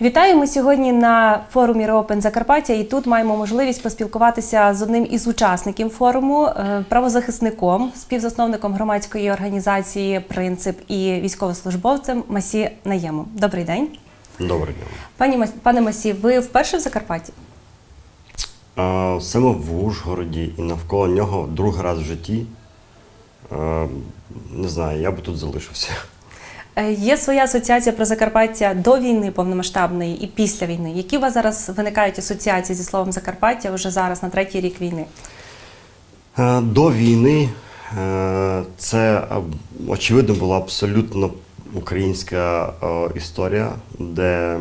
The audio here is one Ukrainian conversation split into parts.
Вітаю! Ми сьогодні на форумі Reopen Закарпаття, і тут маємо можливість поспілкуватися з одним із учасників форуму, е, правозахисником, співзасновником громадської організації Принцип і військовослужбовцем Масі Наємом. Добрий день, Доброго дня. пані пане Масі. Ви вперше в Закарпатті? А, Саме в Ужгороді і навколо нього другий раз в житті. А, Не знаю, я би тут залишився. Е, Є своя асоціація про Закарпаття до війни повномасштабної і після війни. Які у вас зараз виникають асоціації зі словом Закарпаття вже зараз на третій рік війни? Е, До війни е, це очевидно була абсолютно українська історія, де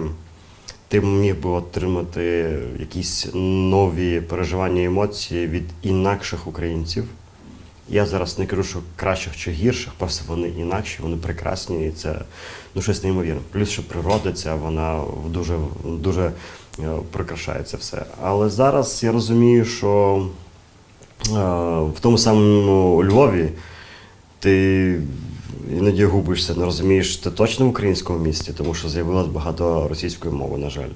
ти міг би отримати якісь нові переживання і емоції від інакших українців. Я зараз не кажу, що кращих чи гірших, просто вони інакші, вони прекрасні, і це ну, щось неймовірне. Плюс, що природа ця, вона дуже, дуже е, прикрашає це все. Але зараз я розумію, що е, в тому самому Львові ти іноді губишся, не розумієш, ти точно в українському місті, тому що з'явилось багато російської мови, на жаль.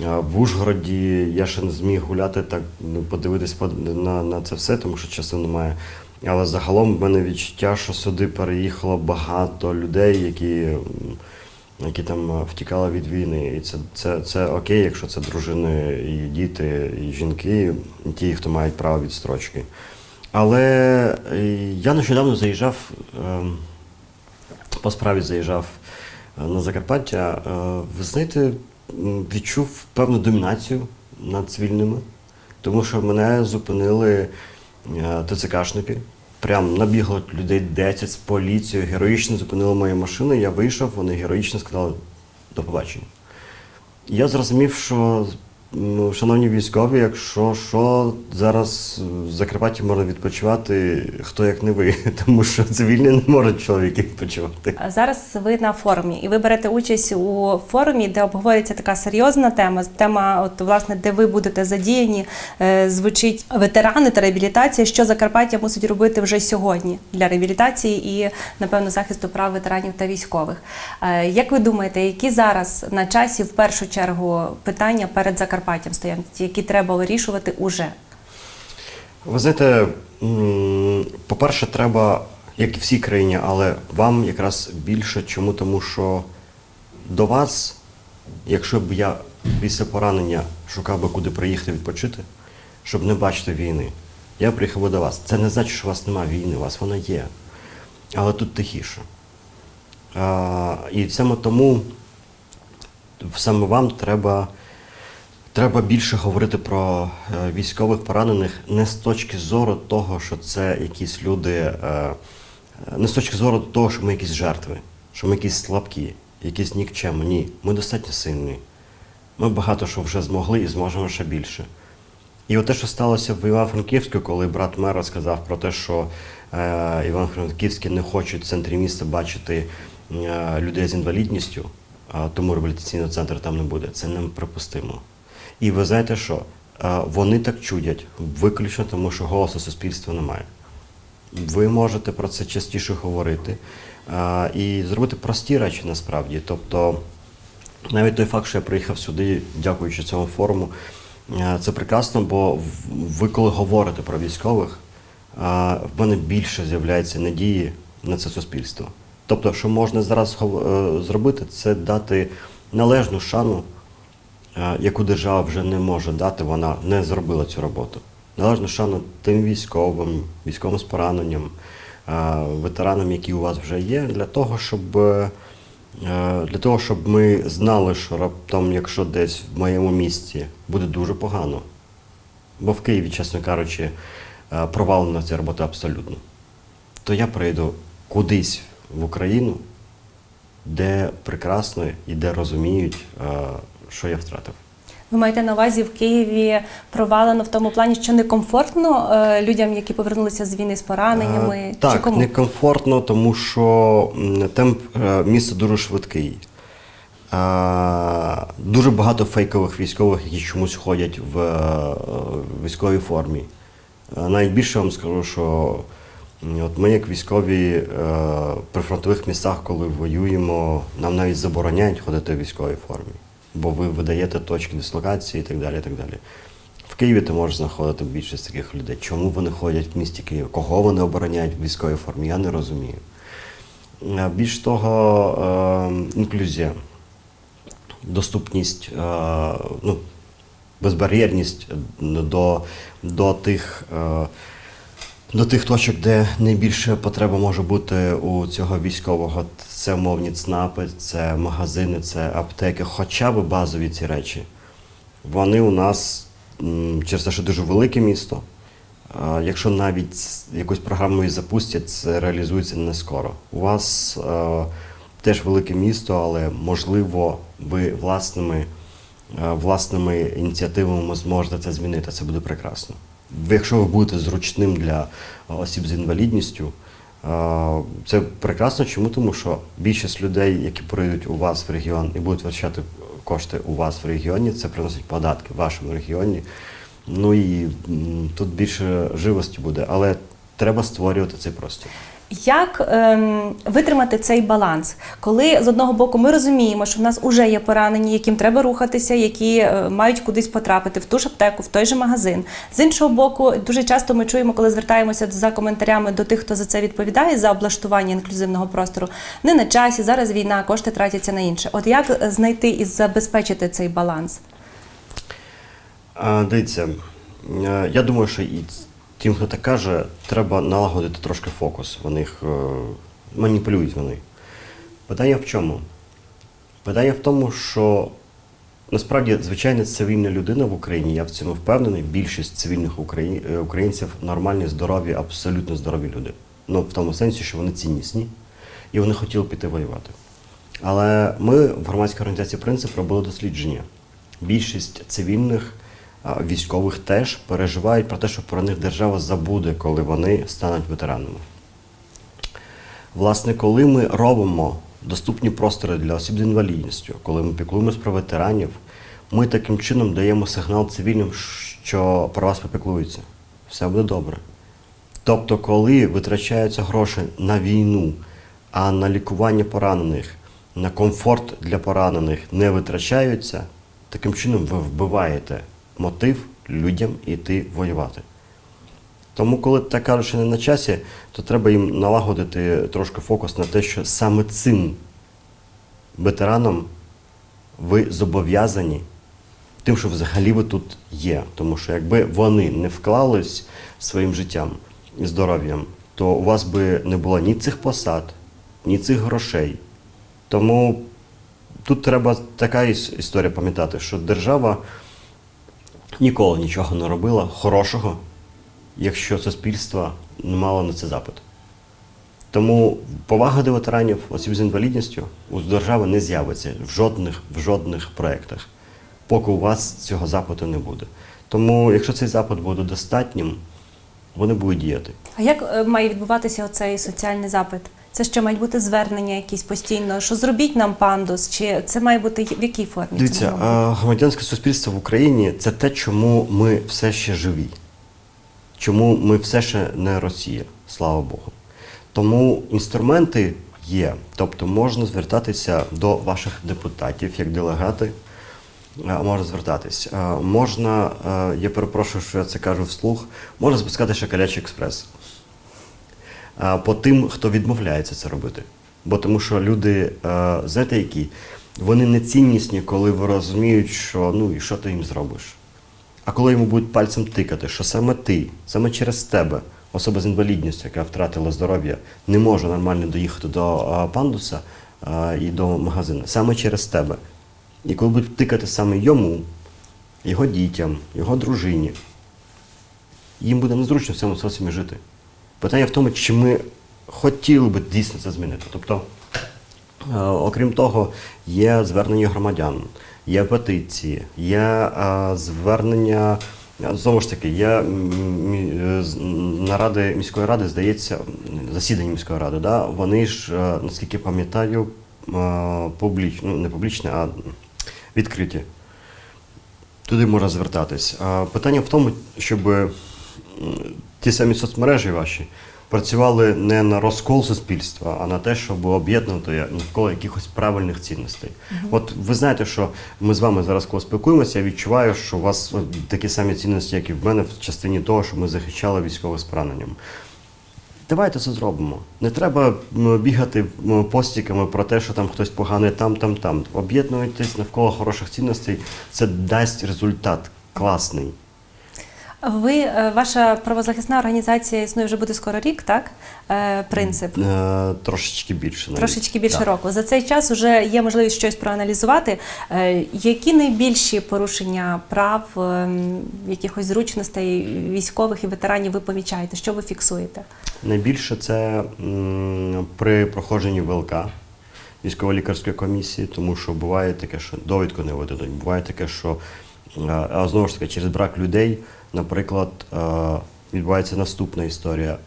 В Ужгороді я ще не зміг гуляти так, ну, подивитись на, на це все, тому що часу немає. Але загалом в мене відчуття, що сюди переїхало багато людей, які, які там е, втікали від війни. І це, це, це окей, якщо це дружини, і діти, і жінки, і ті, хто мають право відстрочки. Але е, я нещодавно заїжджав, ем, по справі заїжджав е, на Закарпаття. Ви знаєте, відчув певну домінацію над цивільними, тому що мене зупинили ТЦКшники. Прям набігло людей 10 з поліцією, героїчно зупинили мою машину. Я вийшов, вони героїчно сказали до побачення. Я зрозумів, що ну, шановні військові, якщо що, зараз в Закарпатті можна відпочивати хто як не ви, тому що цивільні не можуть чоловіки відпочивати. Зараз ви на форумі, і ви берете участь у форумі, де обговорюється така серйозна тема. Тема, от власне, де ви будете задіяні, е, звучить ветерани та реабілітація. Що Закарпаття мусить робити вже сьогодні для реабілітації і, напевно, захисту прав ветеранів та військових. Е, Як ви думаєте, які зараз на часі в першу чергу питання перед Закарпаттям стоять, які треба вирішувати уже? Ви знаєте, по-перше, треба, як і всій країні, але вам якраз більше. Чому? Тому що до вас, якщо б я після поранення шукав би куди приїхати відпочити, щоб не бачити війни, я приїхав би до вас. Це не значить, що у вас немає війни, у вас вона є. Але тут тихіше. А, і саме тому саме вам треба. Треба більше говорити про е, військових поранених не з точки зору того, що це якісь люди, е, е, не з точки зору того, що ми якісь жертви, що ми якісь слабкі, якісь нікчемні. Ні, ми достатньо сильні. Ми багато що вже змогли і зможемо ще більше. І от те, що сталося в Івано-Франківську, коли брат мера сказав про те, що е, Івано-Франківські не хочуть в центрі міста бачити людей з інвалідністю, тому реабілітаційного центру там не буде. Це неприпустимо. І ви знаєте що? Вони так чудять виключно тому, що голосу суспільства немає. Ви можете про це частіше говорити і зробити прості речі насправді. Тобто, навіть той факт, що я приїхав сюди, дякуючи цьому форуму, це прекрасно, бо ви коли говорите про військових, в мене більше з'являється надії на це суспільство. Тобто, що можна зараз е, зробити, це дати належну шану яку держава вже не може дати, вона не зробила цю роботу. Належно шану тим військовим, військовим з пораненням, е, ветеранам, які у вас вже є, для того, щоб, е, для того, щоб ми знали, що раптом, якщо десь в моєму місті буде дуже погано, бо в Києві, чесно кажучи, е, провалена ця робота абсолютно, то я прийду кудись в Україну, де прекрасно і де розуміють, е, що я втратив. Ви маєте на увазі в Києві провалено в тому плані, що некомфортно е, людям, які повернулися з війни з пораненнями? Е, чи Так, кому? некомфортно, тому що темп е, міста дуже швидкий. Дуже багато фейкових військових, які чомусь ходять в військовій формі. Навіть більше вам скажу, що от ми, як військові при фронтових містах, коли воюємо, нам навіть забороняють ходити в військовій формі. Бо ви видаєте точки дислокації і так далі. І так далі. В Києві ти можеш знаходити більшість таких людей. Чому вони ходять в місті Київ? Кого вони обороняють в військовій формі? Я не розумію. Е, Більш того, е, інклюзія, доступність, е, ну, безбар'єрність до, до тих. До тих точок, де найбільше потреба може бути у цього військового, це мовні ЦНАПи, це магазини, це аптеки, хоча б базові ці речі. Вони у нас через те, що дуже велике місто. Якщо навіть якусь програму і запустять, це реалізується не скоро. У вас е, теж велике місто, але можливо ви власними, е, власними ініціативами зможете це змінити. Це буде прекрасно. Якщо ви будете зручним для е, осіб з інвалідністю, е, це прекрасно. Чому? Тому що більшість людей, які прийдуть у вас в регіон і будуть витрачати кошти у вас в регіоні, це приносить податки в вашому регіоні. Ну і тут більше живості буде, але треба створювати цей простір. Як ем, витримати цей баланс, коли з одного боку ми розуміємо, що в нас вже є поранені, яким треба рухатися, які е, мають кудись потрапити в ту ж аптеку, в той же магазин. З іншого боку, дуже часто ми чуємо, коли звертаємося за коментарями до тих, хто за це відповідає за облаштування інклюзивного простору. Не на часі, зараз війна, кошти тратяться на інше. От як е, знайти і забезпечити цей баланс? А, дивіться, е, я думаю, що і тим, хто так каже, треба налагодити трошки фокус. Вони їх е, маніпулюють вони. Питання в чому? Питання в тому, що насправді звичайна цивільна людина в Україні, я в цьому впевнений, більшість цивільних е, українців нормальні, здорові, абсолютно здорові люди. Ну, в тому сенсі, що вони ціннісні і вони хотіли піти воювати. Але ми в громадській організації Принцип робили дослідження. Більшість цивільних військових теж переживають про те, що про них держава забуде, коли вони стануть ветеранами. Власне, коли ми робимо доступні простори для осіб з інвалідністю, коли ми піклуємось про ветеранів, ми таким чином даємо сигнал цивільним, що про вас попіклуються. Все буде добре. Тобто, коли витрачаються гроші на війну, а на лікування поранених, на комфорт для поранених не витрачаються, таким чином ви вбиваєте мотив людям йти воювати. Тому, коли так кажуть, що не на часі, то треба їм налагодити трошки фокус на те, що саме цим ветеранам ви зобов'язані тим, що взагалі ви тут є. Тому що якби вони не вклались своїм життям і здоров'ям, то у вас би не було ні цих посад, ні цих грошей. Тому тут треба така історія пам'ятати, що держава ніколи нічого не робила хорошого, якщо суспільство не мало на це запит. Тому повага до ветеранів, осіб з інвалідністю у держави не з'явиться в жодних, в жодних проєктах, поки у вас цього запиту не буде. Тому, якщо цей запит буде достатнім, вони будуть діяти. А як е, має відбуватися оцей соціальний запит? Це що мають бути звернення якісь постійно? Що зробіть нам пандус? Чи це має бути в якій формі? Дивіться, громадянське суспільство в Україні це те, чому ми все ще живі. Чому ми все ще не Росія, слава Богу. Тому інструменти є. Тобто можна звертатися до ваших депутатів як делегати. Можна звертатись. Можна, я перепрошую, що я це кажу вслух, можна запускати шоколячий експрес а, по тим, хто відмовляється це робити. Бо тому що люди, знаєте, які, вони не ціннісні, коли розуміють, що ну і що ти їм зробиш. А коли йому будуть пальцем тикати, що саме ти, саме через тебе, особа з інвалідністю, яка втратила здоров'я, не може нормально доїхати до пандуса і до магазину, саме через тебе. І коли будуть тикати саме йому, його дітям, його дружині, їм буде незручно в цьому соціумі жити. Питання в тому, чи ми хотіли би дійсно це змінити. Тобто, е, окрім того, є звернення громадян, є петиції, є е, звернення. Знову ж таки, м, е, наради міської ради, здається, засідання міської ради, да? вони ж, наскільки пам'ятаю, публічні, ну не публічні, а відкриті. Туди можна звертатись. Питання в тому, щоб ті самі соцмережі ваші працювали не на розкол суспільства, а на те, щоб об'єднати навколо якихось правильних цінностей. От ви знаєте, що ми з вами зараз, коли спілкуємося, я відчуваю, що у вас такі самі цінності, як і в мене, в частині того, що ми захищали військових з пораненням. Давайте це зробимо. Не треба бігати постіками про те, що там хтось поганий там, там, там. Об'єднуйтесь навколо хороших цінностей. Це дасть результат класний. Ви, е, ваша правозахисна організація існує вже буде скоро рік, так? Е, Принцип. Е, трошечки більше. навіть. Трошечки більше Так. року. За цей час вже є можливість щось проаналізувати. Які найбільші порушення прав, ем, якихось зручностей військових і ветеранів ви помічаєте? Що ви фіксуєте? Найбільше це при проходженні ВЛК військово-лікарської комісії, тому що буває таке, що довідку не видадуть. Буває таке, що а знову ж таки через брак людей, наприклад, е, відбувається наступна історія.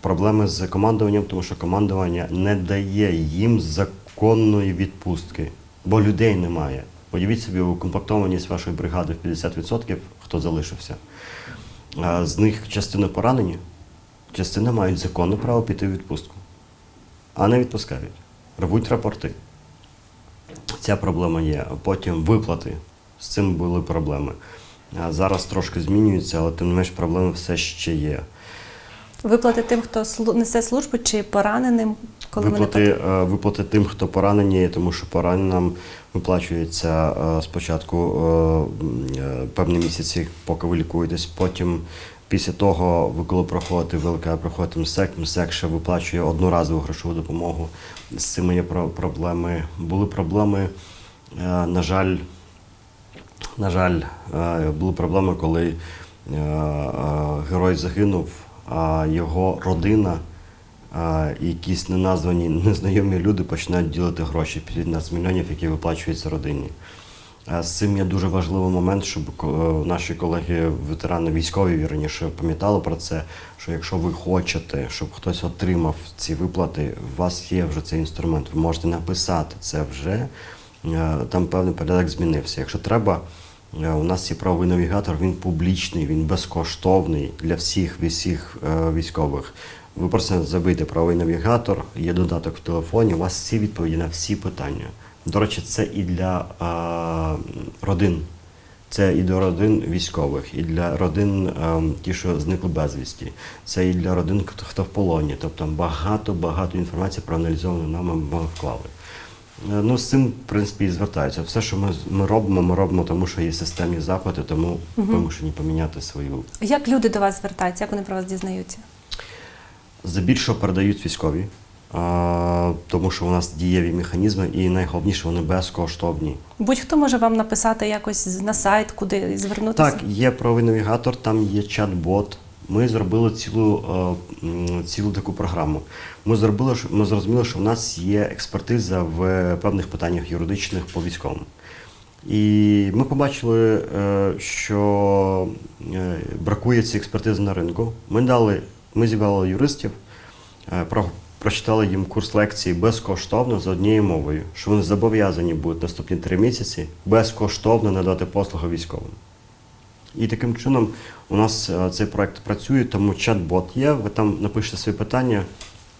Проблеми з командуванням, тому що командування не дає їм законної відпустки, бо людей немає. Подивіть собі укомплектованість вашої бригади в 50%, хто залишився. З них частина поранені, частина мають законне право піти в відпустку, а не відпускають. Рвуть рапорти. Ця проблема є. Потім виплати. З цим були проблеми. Зараз трошки змінюється, але тим не менш проблеми все ще є. Виплати тим, хто несе службу, чи пораненим, коли Виплати, вони е, виплати тим, хто поранені, тому що пораненим виплачується е, спочатку е, певні місяці, поки ви лікуєтесь. Потім, після того, ви коли проходите ВЛК, проходите МСЕК, МСЕК ще виплачує одноразову грошову допомогу. З цим є проблеми. Були проблеми, на жаль, на жаль, е, були проблеми, коли е, е, герой загинув, а його родина, і якісь неназвані незнайомі люди починають ділити гроші 15 мільйонів, які виплачуються родині. З цим є дуже важливий момент, щоб наші колеги, ветерани військові, вірніше, пам'ятали про це, що якщо ви хочете, щоб хтось отримав ці виплати, у вас є вже цей інструмент. Ви можете написати це вже. Е, Там певний порядок змінився. Якщо треба, е, у нас є правовий навігатор, він публічний, він безкоштовний для всіх, всіх е, військових. Ви просто забийте правовий навігатор, є додаток в телефоні, у вас всі відповіді на всі питання. До речі, це і для е, родин. Це і до родин військових, і для родин ем, ті, що зникли безвісті. Це і для родин, хто, хто в полоні. Тобто багато-багато інформації проаналізовано нами ми вклали. Е, Ну, з цим, в принципі, і звертаються. Все, що ми, ми робимо, ми робимо, тому що є системні запити, тому вимушені поміняти свою. Як люди до вас звертаються, як вони про вас дізнаються? Здебільшого передають військові, а, тому що у нас дієві механізми, і найголовніше вони безкоштовні. Будь-хто може вам написати якось на сайт, куди звернутися? Так, є правий навігатор, там є чат-бот. Ми зробили цілу, е, цілу таку програму. Ми зробили, ми зрозуміли, що в нас є експертиза в певних питаннях юридичних по військовим. І ми побачили, е, що е, бракує цієї експертизи на ринку. Ми дали, ми зібрали юристів, про, прочитали їм курс лекцій безкоштовно за однією мовою, що вони зобов'язані будуть наступні три місяці безкоштовно надати послуги військовим. І таким чином у нас е, цей проект працює, тому чат-бот є. Ви там напишете свої питання,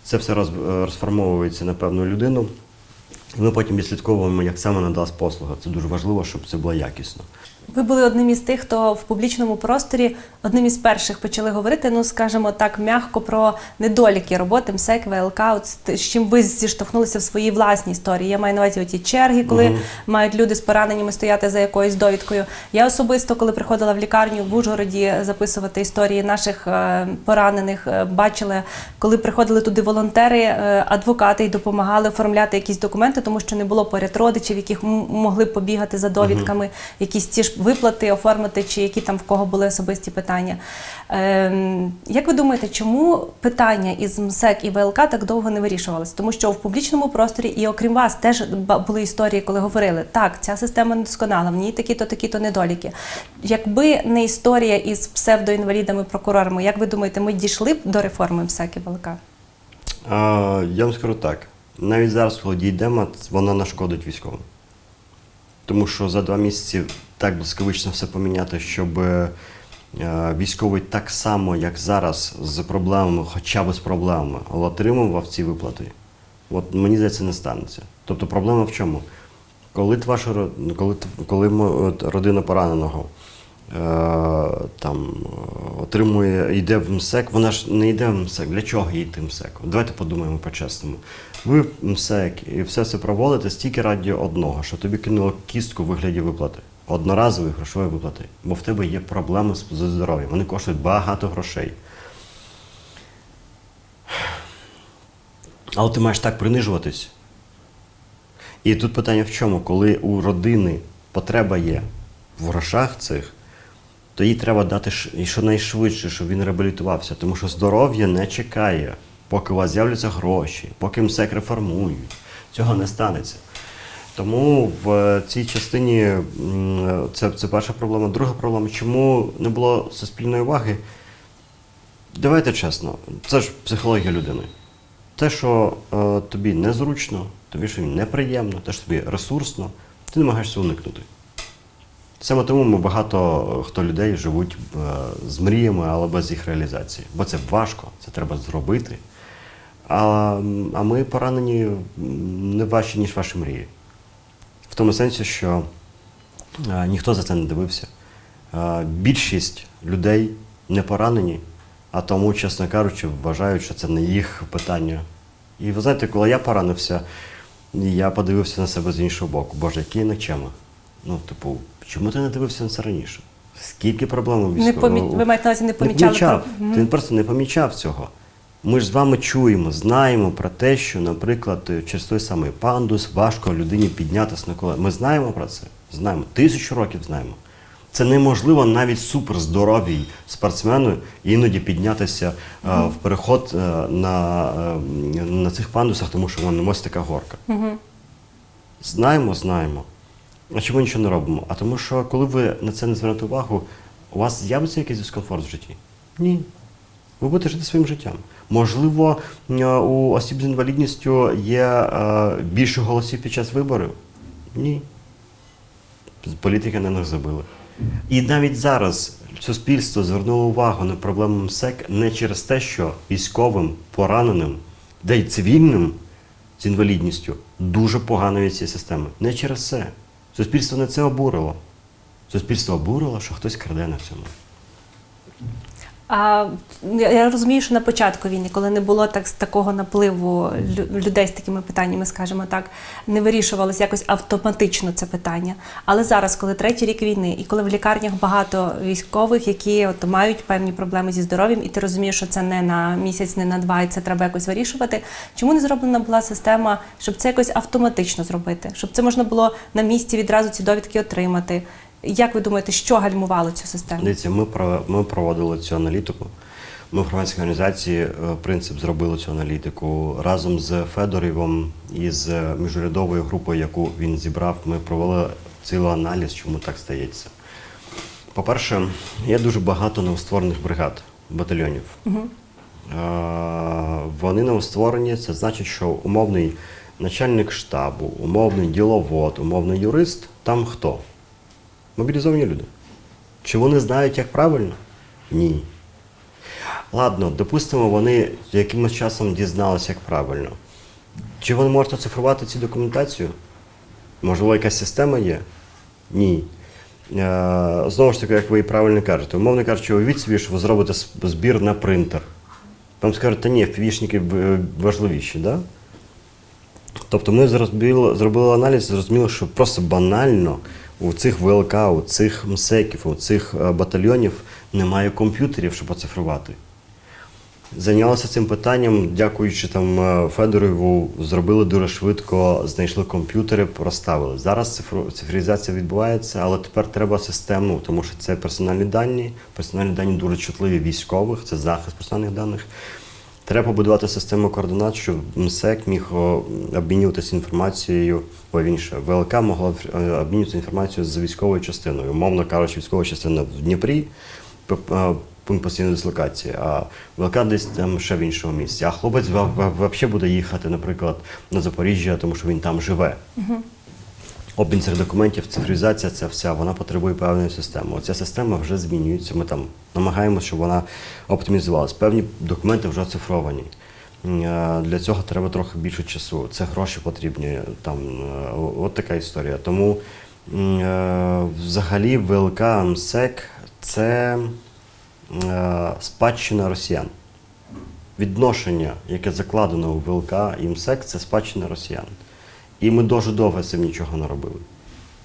це все е, розформовується на певну людину. І ми потім відслідковуємо, як саме надасть послуга. Це дуже важливо, щоб це було якісно. Ви були одним із тих, хто в публічному просторі одним із перших почали говорити, ну скажімо так, м'яко про недоліки роботи МСЕК, ВЛК, от з чим ви зіштовхнулися в своїй власній історії. Я маю на увазі оті черги, коли Мгм. мають люди з пораненнями стояти за якоюсь довідкою. Я особисто, коли приходила в лікарню в Ужгороді записувати історії наших е, поранених, е, бачила, коли приходили туди волонтери, е, адвокати і допомагали оформляти якісь документи, тому що не було поряд родичів, яких могли побігати за довідками, якісь ті ж виплати оформити, чи які там в кого були особисті питання. Ем, як ви думаєте, чому питання із МСЕК і ВЛК так довго не вирішувалися? Тому що в публічному просторі і окрім вас теж були історії, коли говорили, так, ця система не досконала, в ній такі-то, такі-то недоліки. Якби не історія із псевдоінвалідами прокурорами, як ви думаєте, ми дійшли б до реформи МСЕК і ВЛК? А, я вам скажу так: навіть зараз, коли дійдемо, вона нашкодить військовим. Тому що за два місяці так блискавично все поміняти, щоб е, е, військовий так само, як зараз, з проблемами, хоча б з проблемами, але отримував ці виплати, от мені здається, не станеться. Тобто проблема в чому? Коли ваша коли, коли родина пораненого е, там отримує, йде в МСЕК, вона ж не йде в МСЕК. Для чого йти в МСЕК? Давайте подумаємо по-чесному. Ви в МСЕК і все це проводите стільки раді одного, що тобі кинуло кістку в вигляді виплати. Одноразової грошової виплати. Бо в тебе є проблеми з здоров'ям. Вони коштують багато грошей. Але ти маєш так принижуватись. І тут питання в чому? Коли у родини потреба є в грошах цих, то їй треба дати щонайшвидше, щоб він реабілітувався. Тому що здоров'я не чекає, поки у вас з'являться гроші, поки МСЕК реформують. Цього не станеться. Тому в цій частині це, це перша проблема. Друга проблема, чому не було суспільної уваги? Давайте чесно, це ж психологія людини. Те, що е, тобі незручно, тобі що неприємно, те, що тобі ресурсно, ти намагаєшся уникнути. Саме тому ми багато е, хто людей живуть е, з мріями, але без їх реалізації. Бо це важко, це треба зробити. А, а ми поранені не важче, ніж ваші мрії. В тому сенсі, що е, ніхто за це не дивився. Е, більшість людей не поранені, а тому, чесно кажучи, вважають, що це не їх питання. І ви знаєте, коли я поранився, я подивився на себе з іншого боку. Боже, які я ночами. Ну, типу, чому ти не дивився на це раніше? Скільки проблем у Не помі... Ви маєте на увазі не помічали помічав. про-. Ти просто не помічав цього. Ми ж з вами чуємо, знаємо про те, що, наприклад, через той самий пандус важко людині піднятися на коле. Ми знаємо про це. Знаємо. Тисячу років знаємо. Це неможливо навіть суперздоровій спортсмену іноді піднятися е, в переход е, на, е, на цих пандусах, тому що вона ось така горка. Знаємо, знаємо. А чому нічого не робимо? А тому що, коли ви на це не звернете увагу, у вас з'явиться якийсь дискомфорт в житті? Ні. Ви будете жити своїм життям. Можливо, е, у осіб з інвалідністю є е, більше голосів під час виборів? Ні. Політики на них забили. І навіть зараз суспільство звернуло увагу на проблему МСЕК не через те, що військовим, пораненим, де й цивільним з інвалідністю дуже погано від цієї системи. Не через це. Суспільство не це обурило. Суспільство обурило, що хтось краде на цьому. А я розумію, що на початку війни, коли не було так такого напливу лю- людей з такими питаннями, скажімо так, не вирішувалося якось автоматично це питання. Але зараз, коли третій рік війни, і коли в лікарнях багато військових, які от мають певні проблеми зі здоров'ям, і ти розумієш, що це не на місяць, не на два, і це треба якось вирішувати. Чому не зроблена була система, щоб це якось автоматично зробити, щоб це можна було на місці відразу ці довідки отримати? Як ви думаєте, що гальмувало цю систему? Дивіться, ми, ми проводили цю аналітику. Ми в громадській організації е, принцип зробили цю аналітику разом з Федорівом і з міжурядовою групою, яку він зібрав. Ми провели цілий аналіз, чому так стається. По-перше, є дуже багато новостворених бригад, батальйонів. Е, Вони новостворені, це значить, що умовний начальник штабу, умовний діловод, умовний юрист там хто? Мобілізовані люди. Чи вони знають, як правильно? Ні. Ладно, допустимо, вони якимось часом дізналися, як правильно. Чи вони можуть оцифрувати цю документацію? Можливо, якась система є? Ні. Е, знову ж таки, як ви і правильно кажете, умовно кажучи, уявіть собі, що ви зробите збір на принтер. Вам скажуть, та ні, впівішники важливіші, да? Тобто ми зробили, зробили аналіз, зрозуміли, що просто банально у цих ВЛК, у цих МСЕКів, у цих е, батальйонів немає комп'ютерів, щоб оцифрувати. Зайнялися цим питанням, дякуючи там е, Федорову, зробили дуже швидко, знайшли комп'ютери, розставили. Зараз цифровізація відбувається, але тепер треба систему, тому що це персональні дані. Персональні дані дуже чутливі військових, це захист персональних даних. Треба побудувати систему координат, щоб МСЕК міг обмінюватися інформацією, о, інше, ВЛК могла е, обмінюватися інформацією з військовою частиною. Умовно кажучи, військова частина в Дніпрі, е, пункт постійної дислокації, а ВЛК десь там ще в іншому місці. А хлопець взагалі буде їхати, наприклад, на Запоріжжя, тому що він там живе. Обмін цих документів, цифровізація, ця вся, вона потребує певної системи. Оця система вже змінюється. Ми там намагаємося, щоб вона оптимізувалась. Певні документи вже оцифровані. Е, Для цього треба трохи більше часу. Це гроші потрібні. Там е, от така історія. Тому е, взагалі ВЛК МСЕК це спадщина росіян. Відношення, яке закладено у ВЛК і МСЕК, це спадщина росіян. І ми дуже довго з цим нічого не робили.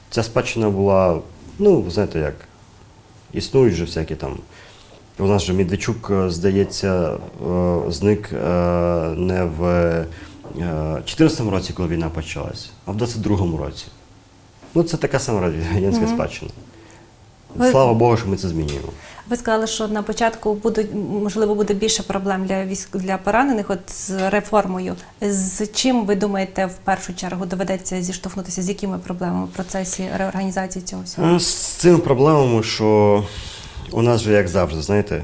Ця спадщина була, ну, знаєте як, існують же всякі там. У нас же Медведчук, е, здається, е, зник е, не в 2014 році, коли війна почалась, а в 22-му році. Ну, це така сама радянська спадщина. Ви- Слава Богу, що ми це змінюємо. Ви сказали, що на початку будуть можливо буде більше проблем для військ для поранених, от з реформою. З чим ви думаєте в першу чергу доведеться зіштовхнутися? З якими проблемами в процесі реорганізації цього всього? Е, З цими проблемами, що у нас же, як завжди, знаєте,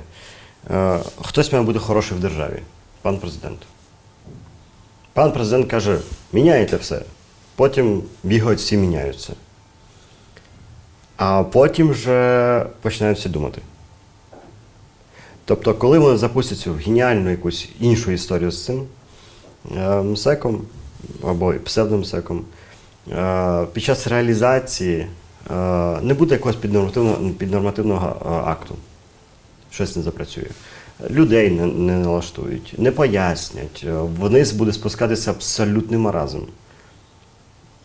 е, хтось має бути хороший в державі, пан президент. Пан президент каже, міняєте все. Потім бігають, всі міняються. А потім вже починають всі думати. Тобто, коли вони запустять цю геніальну якусь іншу історію з цим е, МСЕКом або псевдомсеком, е, під час реалізації е, не буде якогось піднормативного, піднормативного е, акту. Щось не запрацює. Людей не, не налаштують, не пояснять. Вниз буде спускатися абсолютний маразм.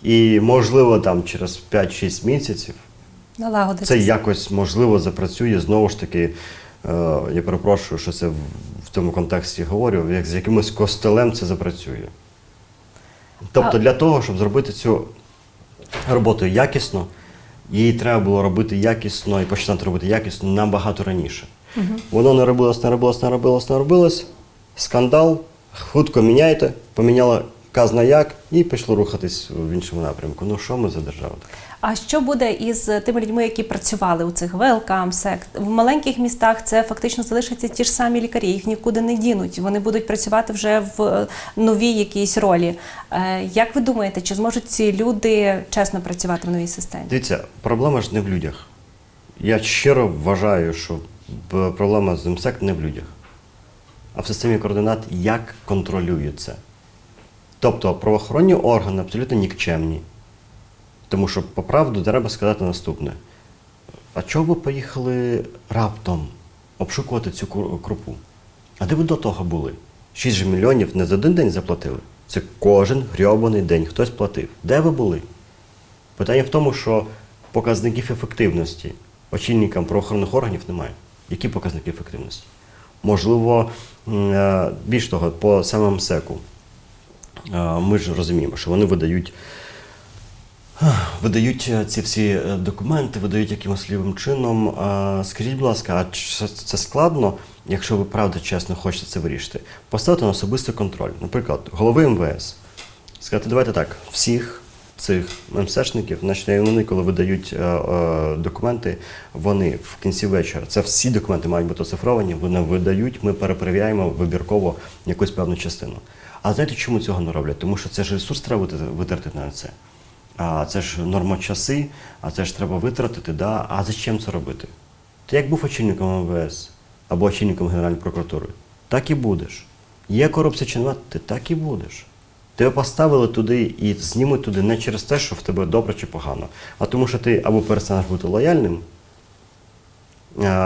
І, можливо, там через 5-6 місяців Налагодити це якось можливо запрацює знову ж таки. е, Я перепрошую, що це в, тому контексті говорю, як з якимось костелем це запрацює. Тобто, для того, щоб зробити цю роботу якісно, її треба було робити якісно і починати робити якісно набагато раніше. Воно не робилось, не робилось, не робилось, не робилось. Скандал, хутко міняйте, поміняла казна як і пішло рухатись в іншому напрямку. Ну що ми за держава? А що буде із тими людьми, які працювали у цих ВЛК, МСЕК? В маленьких містах це фактично залишаться ті ж самі лікарі, їх нікуди не дінуть. Вони будуть працювати вже в е, новій якійсь ролі. Е, Як ви думаєте, чи зможуть ці люди чесно працювати в новій системі? Дивіться, проблема ж не в людях. Я щиро вважаю, що проблема з МСЕК не в людях, а в системі координат, як контролюють це. Тобто правоохоронні органи абсолютно нікчемні. Тому що по правду треба сказати наступне. А чого ви поїхали раптом обшукувати цю крупу? А де ви до того були? 6 же мільйонів не за один день заплатили. Це кожен грьобаний день хтось платив. Де ви були? Питання в тому, що показників ефективності очільникам правоохоронних органів немає. Які показники ефективності? Можливо, е, більш того, по самому СЕКу. е, Ми ж розуміємо, що вони видають, видають е, ці всі е, документи, видають якимось лівим чином. Скажіть, будь ласка, а це складно, якщо ви правда чесно хочете це вирішити? Поставити на особистий контроль. Наприклад, голови МВС. Сказати, давайте так, всіх цих МСЕшників, значить, вони, коли видають е, документи, вони в кінці вечора, це всі документи мають бути оцифровані, вони видають, ми перепровіряємо вибірково якусь певну частину. А знаєте, чому цього не роблять? Тому що це ж ресурс треба витратити на це. А це ж норма часи, а це ж треба витратити, да? а зачем це робити? Ти як був очільником МВС або очільником Генеральної прокуратури, так і будеш. Є корупція чи нема, ти так і будеш. Тебе поставили туди і знімуть туди не через те, що в тебе добре чи погано, а тому, що ти або перестанеш бути лояльним,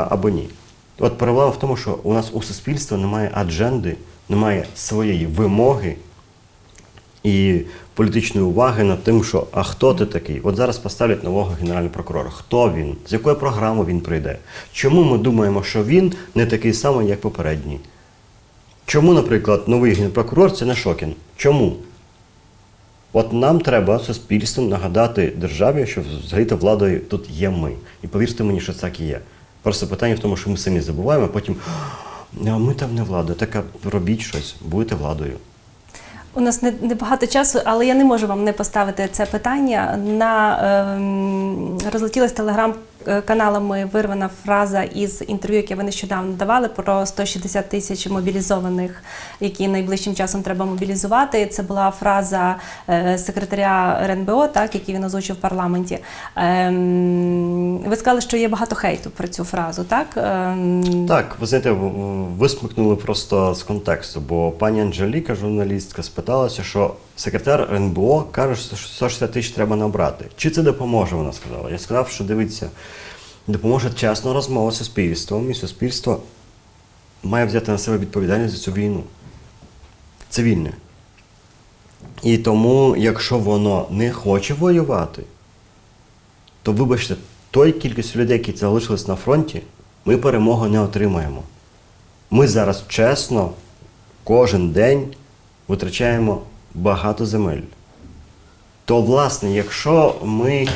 або ні. От проблема в тому, що у нас у суспільства немає адженди, немає своєї вимоги і політичної уваги над тим, що а хто ти такий? От зараз поставлять нового генерального прокурора. Хто він? З якої програми він прийде? Чому ми думаємо, що він не такий самий, як попередній? Чому, наприклад, новий генпрокурор це не Шокін? Чому? От нам треба суспільством нагадати державі, що взагалі-то владою тут є ми. І повірте мені, що так і є. Просто питання в тому, що ми самі забуваємо, а потім ми там не влада. Так робіть щось, будете владою. У нас не, не багато часу, але я не можу вам не поставити це питання. На е, розлетілась телеграм-каналами вирвана фраза із інтерв'ю, яке ви нещодавно давали про 160 тисяч мобілізованих, які найближчим часом треба мобілізувати. Це була фраза е, секретаря РНБО, так який він озвучив в парламенті. Ем, ви сказали, що є багато хейту про цю фразу, так? Ем, Так, ви знаєте, висмикнули просто з контексту, бо пані Анжеліка, журналістка, спиталася, що секретар РНБО каже, що 160 тисяч треба набрати. Чи це допоможе? Вона сказала. Я сказав, що дивіться, допоможе чесна розмова з суспільством, і суспільство має взяти на себе відповідальність за цю війну. Цивільне. І тому, якщо воно не хоче воювати, то вибачте, той кількість людей, які залишились на фронті, ми перемогу не отримаємо. Ми зараз чесно кожен день витрачаємо багато земель. То, власне, якщо ми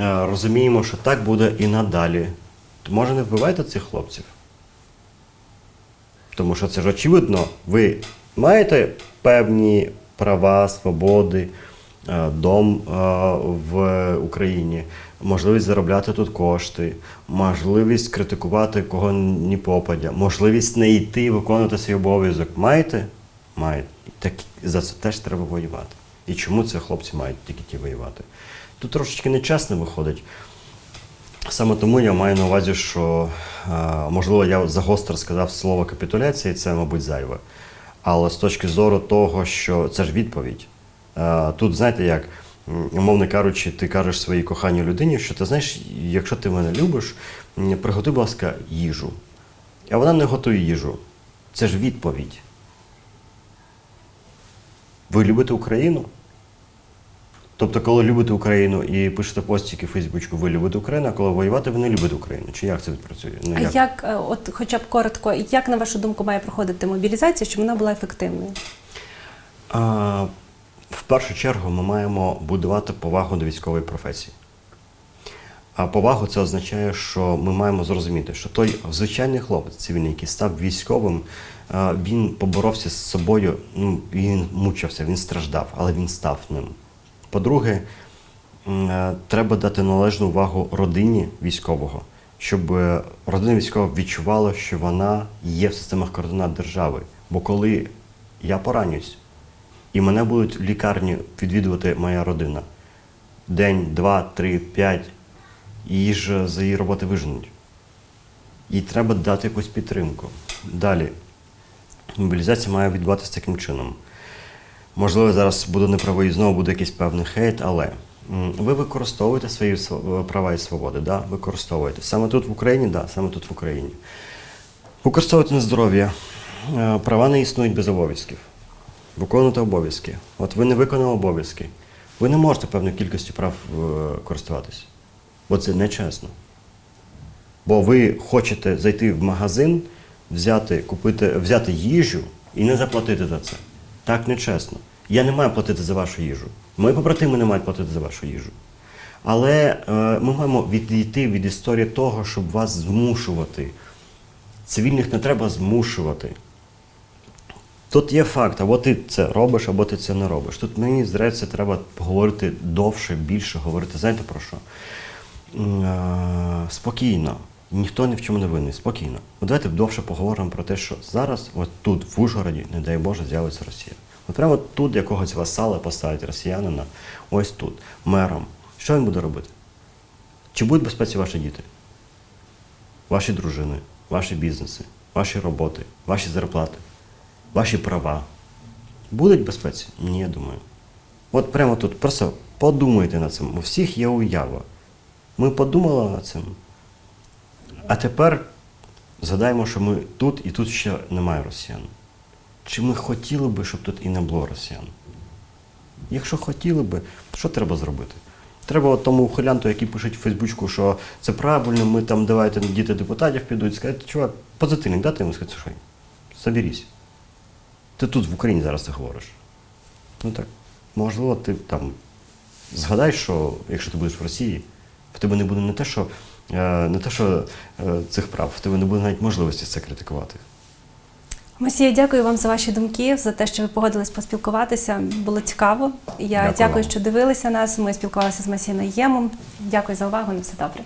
розуміємо, що так буде і надалі, то може не вбивайте цих хлопців. Тому що це ж очевидно, ви маєте певні права, свободи, е, дом е, в Україні, можливість заробляти тут кошти, можливість критикувати кого ні попадя, можливість не йти виконувати свій обов'язок. Маєте? Маєте. Так за це теж треба воювати. І чому це хлопці мають тільки ті воювати? Тут трошечки нечесно виходить. Саме тому я маю на увазі, що е, можливо я загостро сказав слово капітуляція, і це, мабуть, зайве. Але з точки зору того, що це ж відповідь. Е, Тут, знаєте, як, умовно кажучи, ти кажеш своїй коханій людині, що ти знаєш, якщо ти мене любиш, приготуй, будь ласка, їжу. А вона не готує їжу. Це ж відповідь. Ви любите Україну? Тобто, коли любите Україну і пишете постіки в Фейсбучку, ви любите Україну, а коли воювати, ви не любите Україну. Чи як це працює? Ну, А як, е, от хоча б коротко, як на вашу думку має проходити мобілізація, щоб вона була ефективною? А, в першу чергу ми маємо будувати повагу до військової професії. А повагу це означає, що ми маємо зрозуміти, що той звичайний хлопець цивільний, який став військовим, він поборовся з собою, ну, він мучився, він страждав, але він став ним. По-друге, е, треба дати належну увагу родині військового, щоб е, родина військового відчувала, що вона є в системах координат держави. Бо коли я поранюсь, і мене будуть в лікарні відвідувати моя родина. День, два, три, п'ять. Її ж за її роботи виженуть. Їй треба дати якусь підтримку. Далі. Мобілізація має відбуватися таким чином. Можливо, зараз буду неправий, і знову буде якийсь певний хейт, але ви використовуєте свої права і свободи, да? використовуєте. Саме тут в Україні, да, саме тут в Україні. Використовуйте на здоров'я. Е, Права не існують без обов'язків. Виконувати обов'язки. От ви не виконали обов'язки. Ви не можете певною кількістю прав е, користуватись. Бо це нечесно. Бо ви хочете зайти в магазин, взяти, купити, взяти їжу і не заплатити за це. Так нечесно. Я не маю платити за вашу їжу. Мої побратими не мають платити за вашу їжу. Але е, ми маємо відійти від історії того, щоб вас змушувати. Цивільних не треба змушувати. Тут є факт, або ти це робиш, або ти це не робиш. Тут мені здається, треба говорити довше, більше говорити. Знаєте про що? Е, Спокійно. Ніхто ні в чому не винний. Спокійно. Давайте довше поговоримо про те, що зараз, от тут, в Ужгороді, не дай Боже, з'явиться Росія. От прямо тут якогось васала поставить росіянина, ось тут, мером. Що він буде робити? Чи будуть безпеці ваші діти? Ваші дружини, ваші бізнеси, ваші роботи, ваші зарплати, ваші права будуть безпеці? Ні, я думаю. От прямо тут просто подумайте над цим. У всіх є уява. Ми подумали над цим. А тепер згадаємо, що ми тут і тут ще немає росіян. Чи ми хотіли би, щоб тут і не було росіян? Якщо хотіли би, що треба зробити? Треба тому ухилянту, який пишуть в Фейсбучку, що це правильно, ми там давайте діти депутатів підуть, сказати, чувак, позитивник, дати йому сказати, що соберись. Ти тут в Україні зараз це говориш. Ну так, можливо, ти там згадай, що якщо ти будеш в Росії, в тебе не буде не те, що, е, не те, що е, цих прав, в тебе не буде навіть можливості це критикувати. Масія, дякую вам за ваші думки, за те, що ви погодились поспілкуватися. Було цікаво. Я Дякую дякую, що дивилися нас. Ми спілкувалися з Масією Ємом. Дякую за увагу. На все добре.